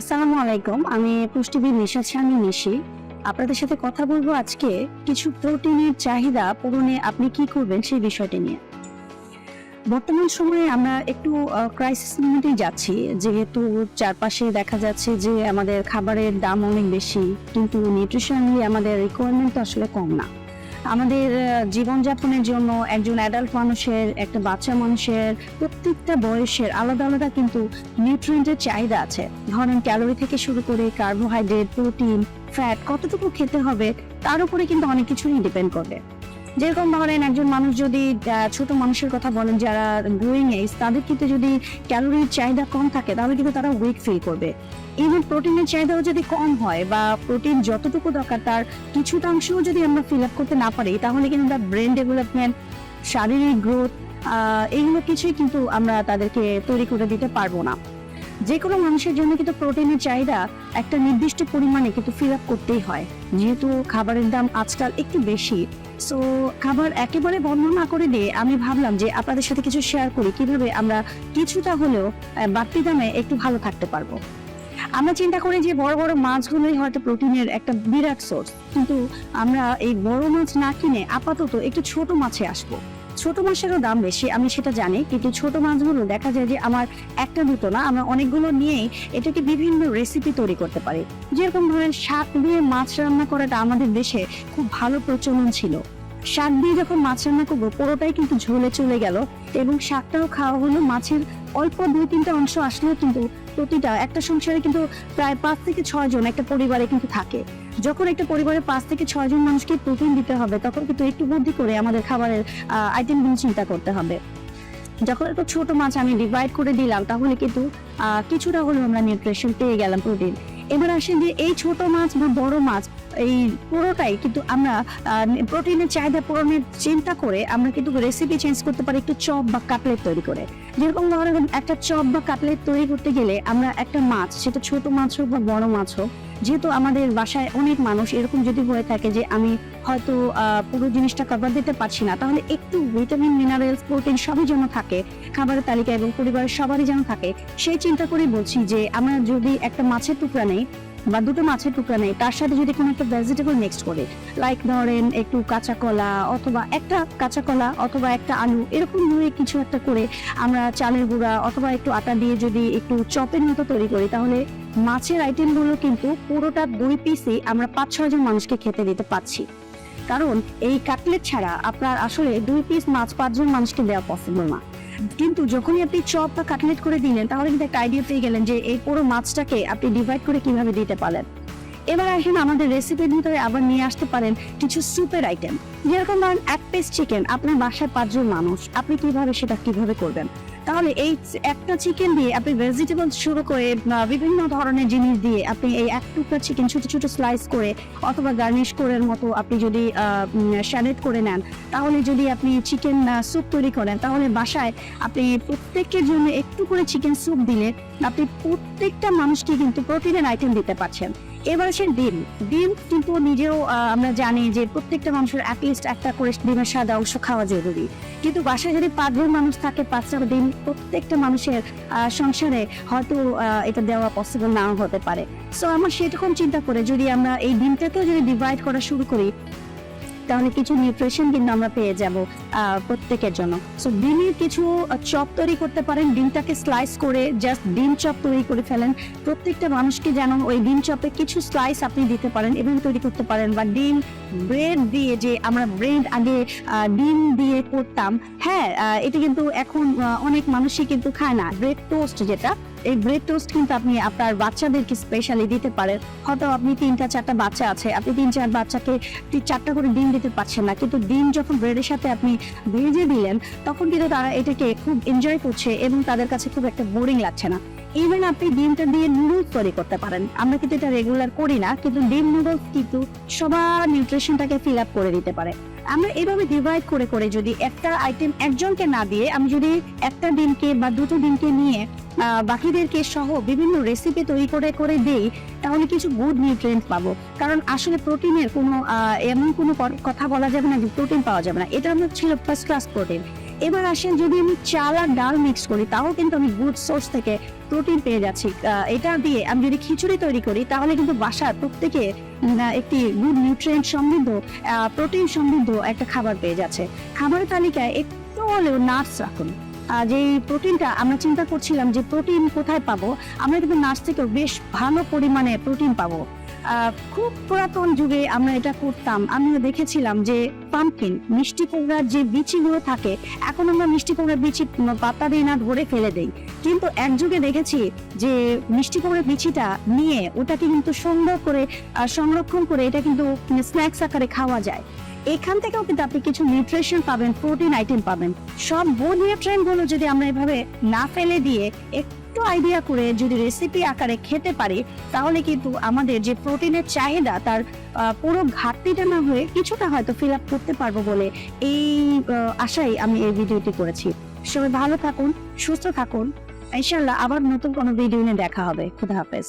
আসসালামু আলাইকুম, আমি পুষ্টিবিদ নিশা আমি নিশি। আপনাদের সাথে কথা বলব আজকে কিছু প্রোটিনের চাহিদা পূরণে আপনি কি করবেন সেই বিষয়টি নিয়ে। বর্তমান সময়ে আমরা একটু ক্রাইসিস মোমেন্টেই যাচ্ছি, যেহেতু চারপাশে দেখা যাচ্ছে যে আমাদের খাবারের দাম অনেক বেশি, কিন্তু নিউট্রিশনালি আমাদের রিকোয়ারমেন্ট তো আসলে কম না। আমাদের জীবনযাপনের জন্য একজন অ্যাডাল্ট মানুষের, একটা বাচ্চা মানুষের, প্রত্যেকটা বয়সের আলাদা আলাদা কিন্তু নিউট্রিয়েন্টের চাহিদা আছে। ধরেন ক্যালোরি থেকে শুরু করে কার্বোহাইড্রেট প্রোটিন ফ্যাট কতটুকু খেতে হবে, তার উপরে কিন্তু অনেক কিছুই ডিপেন্ড করবে। যেরকম ধরেন একজন মানুষ যদি ছোট মানুষের কথা বলেন, যারা গ্রোয়িং এজ তাদের কিন্তু যদি ক্যালোরির চাহিদা কম থাকে, তাহলে কিন্তু তারা উইক ফিল করবে। ইভেন প্রোটিনের চাহিদাও যদি কম হয়, বা প্রোটিন যতটুকু দরকার, তার কিছুটা অংশও যদি আমরা ফিল আপ করতে না পারি, তাহলে কিন্তু আমরা ব্রেন ডেভেলপমেন্ট শারীরিক গ্রোথ এইগুলো কিছুই কিন্তু আমরা তাদেরকে তৈরি করে দিতে পারব না। যে কোনো মানুষের জন্য কিন্তু প্রোটিনের চাহিদা একটা নির্দিষ্ট পরিমাণে কিন্তু ফিল আপ করতেই হয়। যেহেতু খাবারের দাম আজকাল একটু বেশি সো খাবার একেবারে বন্ধ না করে দিয়ে আমি ভাবলাম যে আপনাদের সাথে কিছু শেয়ার করি, কীভাবে আমরা কিছুটা হলেও বাড়তি দামে একটু ভালো থাকতে পারব। আমরা চিন্তা করি যে বড় বড় মাছগুলোই হয়তো প্রোটিনের একটা বিরাট সোর্স কিন্তু আমরা এই বড় মাছ না কিনে আপাতত একটু ছোট মাছে আসব। ছোট মাছেরও দাম বেশি, আমি সেটা জানি। কিন্তু ছোট মাছগুলো দেখা যায় যে আমার একটা দুটো না, আমরা অনেকগুলো নিয়েই এটাকে বিভিন্ন রেসিপি তৈরি করতে পারি। যেরকম ধরেন শাক দিয়ে মাছ রান্না করাটা আমাদের দেশে খুব ভালো প্রচলন ছিল। শাক দিয়ে যখন মাছ রান্না করব, পুরোটাই কিন্তু ঝোলে চলে গেল। এবং শাকটাও খাওয়া হলো, মাছের অল্প দুই তিনটা অংশ আসলেও কিন্তু প্রতিটা, একটা সংসারে কিন্তু প্রায় পাঁচ থেকে ছয় জন একটা পরিবারে কিন্তু থাকে। যখন একটা পরিবারে পাঁচ থেকে ছয়জন মানুষকে প্রোটিন দিতে হবে, তখন কিন্তু একটু বুদ্ধি করে আমাদের খাবারের আইটেমগুলো চিন্তা করতে হবে। যখন একটা ছোট মাছ আমি ডিভাইড করে দিলাম, তাহলে কিন্তু কিছুটা হলেও আমরা নিউট্রিশন পেয়ে গেলাম প্রোটিন এবার আসেন যে এই ছোট মাছ বা বড় মাছ, এই পুরোটাই কিন্তু আমরা প্রোটিনের চাহিদা পূরণের চিন্তা করে আমরা কিন্তু রেসিপি চেঞ্জ করতে পারি একটু চপ বা কাটলেট তৈরি করে। যেরকম ধরেন একটা চপ বা কাটলেট তৈরি করতে গেলে আমরা একটা মাছ, সেটা ছোট মাছ হোক বা বড় মাছ হোক, যেহেতু আমাদের বাসায় অনেক মানুষ, এরকম যদি হয়ে থাকে যে আমি হয়তো পুরো জিনিসটা কভার দিতে পারছি না। তাহলে একটু ভিটামিন মিনারেলস প্রোটিন সবই যেন থাকে, খাবারের তালিকা এবং পরিবারের সবারই যেন থাকে, সেই চিন্তা করে বলছি যে, আমরা যদি একটা মাছের টুকরা নেই বা দুটো মাছের টুকরা নেই, তার সাথে যদি কোনো একটা ভেজিটেবল মিক্সড করে লাইক ধরেন একটু কাঁচা কলা অথবা একটা কাঁচা কলা অথবা একটা আলু, এরকম ধরে কিছু একটা করে আমরা চালের গুঁড়া অথবা একটু আটা দিয়ে যদি একটু চপের মতো তৈরি করি, তাহলে মাছের আইটেমগুলো কিন্তু পুরোটা দুই পিসই আমরা পাঁচ ছয় জন মানুষকে খেতে দিতে পারছি। কারণ এই কাটলেট ছাড়া আপনার আসলে দুই পিস মাছ পাঁচজন মানুষকে দেওয়া পসিবল না। কিন্তু যখনই আপনি চপ বা কাটলেট করে দিলেন, তাহলে কিন্তু একটা আইডিয়া পেয়ে গেলেন যে এই পুরো মাছটাকে আপনি ডিভাইড করে কীভাবে দিতে পারেন এবার আসেন আমাদের রেসিপির ভিতরে আবার নিয়ে আসতে পারেন কিছু সুপের আইটেম যেরকম ধরেন এক পিস চিকেন আপনার বাসায় পাঁচজন মানুষ, আপনি কীভাবে সেটা কীভাবে করবেন? তাহলে এই একটা চিকেন দিয়ে আপনি ভেজিটেবল শুরু করে বিভিন্ন ধরনের জিনিস দিয়ে আপনি এই এক টুকরা চিকেন ছোট ছোট স্লাইস করে, অথবা গার্নিশ করে মতো আপনি যদি স্যালেড করে নেন, তাহলে যদি আপনি চিকেন স্যুপ তৈরি করেন, তাহলে বাসায় আপনি প্রত্যেকের জন্য একটু করে চিকেন স্যুপ দিলে আপনি প্রত্যেকটা মানুষকে কিন্তু প্রোটিনের আইটেম দিতে পারছেন। এবার আসেন ডিম। ডিম কিন্তু নিজেও আমরা জানি যে প্রত্যেকটা মানুষের অ্যাটলিস্ট একটা করে ডিমের সাদা অংশ খাওয়া জরুরি। কিন্তু বাসায় যদি পাঁচজন মানুষ থাকে, পাঁচটা ডিম প্রত্যেকটা মানুষের সংসারে হয়তো এটা দেওয়া পসিবল নাও হতে পারে। সো আমার সেরকম চিন্তা করে যদি আমরা এই ডিমটাকেও যদি ডিভাইড করা শুরু করি তাহলে কিছু নিউট্রিশন কিন্তু আমরা পেয়ে যাব প্রত্যেকের জন্য। সো ডিমের কিছু চপ তৈরি করতে পারেন, ডিমটাকে স্লাইস করে জাস্ট ডিম চপ তৈরি করে ফেলেন। প্রত্যেকটা মানুষকে যেন ওই ডিম চপে কিছু স্লাইস আপনি দিতে পারেন এবং তৈরি করতে পারেন, বা ডিম ব্রেড দিয়ে যে আমরা ব্রেড আগে ডিম দিয়ে করতাম হ্যাঁ এটা কিন্তু এখন অনেক মানুষই কিন্তু খায় না। ব্রেড টোস্ট যেটা এই ব্রেড টোস্ট কিন্তু আপনি আপনার বাচ্চাদেরকে স্পেশালি দিতে পারেন। হয়তো আপনি তিনটা, চারটা বাচ্চা আছে, আপনি তিন, চার বাচ্চাকে তিন, চারটা করে ডিম দিতে পারছেন না। কিন্তু ডিম যখন ব্রেডের সাথে আপনি ভেজে দিলেন, তখন কিন্তু তারা এটাকে খুব এনজয় করছে এবং তাদের কাছে খুব একটা বোরিং লাগছে না। ইভেন আপনি ডিমটা দিয়ে নুডলস তৈরি করতে পারেন। আমরা কিন্তু এটা রেগুলার করি না, কিন্তু ডিম নুডলস কিন্তু সবার নিউট্রিশনটাকে ফিল আপ করে দিতে পারে। আমরা এভাবে ডিভাইড করে করে যদি একটা আইটেম একজনকে না দিয়ে আমি যদি একটা ডিমকে বা দুটো ডিমকে নিয়ে বাকিদেরকে সহ বিভিন্ন রেসিপি তৈরি করে করে দেই, তাহলে কিছু গুড নিউট্রিয়েন্ট পাবো। কারণ আসলে প্রোটিনের কোনো এমন কোনো কথা বলা যাবে না যে প্রোটিন পাওয়া যাবে না। এটা আমার ছিল ফার্স্ট ক্লাস প্রোটিন এবার আসেন, যদি আমি চাল আর ডাল মিক্স করি, তাও কিন্তু আমি গুড সোর্স থেকে প্রোটিন পেয়ে যাচ্ছি। এটা দিয়ে আমি যদি খিচুড়ি তৈরি করি, তাহলে কিন্তু বাসার প্রত্যেকে একটি গুড নিউট্রিয়েন্ট সমৃদ্ধ প্রোটিন সমৃদ্ধ একটা খাবার পেয়ে যাচ্ছে। খাবারের তালিকায় একটু হলেও নাটস রাখুন। যে প্রোটিনটা আমরা চিন্তা করছিলাম যে প্রোটিন কোথায় পাবো, আমরা কিন্তু নাটস থেকেও বেশ ভালো পরিমাণে প্রোটিন পাবো। খুব পুরাতন যুগে আমরা এটা করতাম। আমিও দেখেছিলাম যে পাম্পকিন মিষ্টি কুমড়ার যে বিচিগুলো থাকে, এখন আমরা মিষ্টি কুমড়ার বিচি পাতা দিয়ে না ধরে ফেলে দেই। কিন্তু এক যুগে দেখেছি যে মিষ্টি কুমড়ার বিচিটা নিয়ে ওটাকে কিন্তু সুন্দর করে সংরক্ষণ করে এটা কিন্তু স্ন্যাক্স আকারে খাওয়া যায়। এখান থেকেও কিন্তু আপনি কিছু নিউট্রিশন পাবেন প্রোটিন আইটেম পাবেন। সব বো নিউট্রিয়েন্টগুলো যদি আমরা এভাবে না ফেলে দিয়ে আইডিয়া করে যদি রেসিপি আকারে খেতে পারি, তাহলে কিন্তু আমাদের যে প্রোটিনের চাহিদা তার পুরো ঘাটতিটা না হয়ে কিছুটা হয়তো ফিল আপ করতে পারব বলে এই আশাই আমি এই ভিডিওটি করেছি। সবাই ভালো থাকুন, সুস্থ থাকুন। ইনশাল্লাহ আবার নতুন কোনো ভিডিও নিয়ে দেখা হবে। খুদা হাফেজ।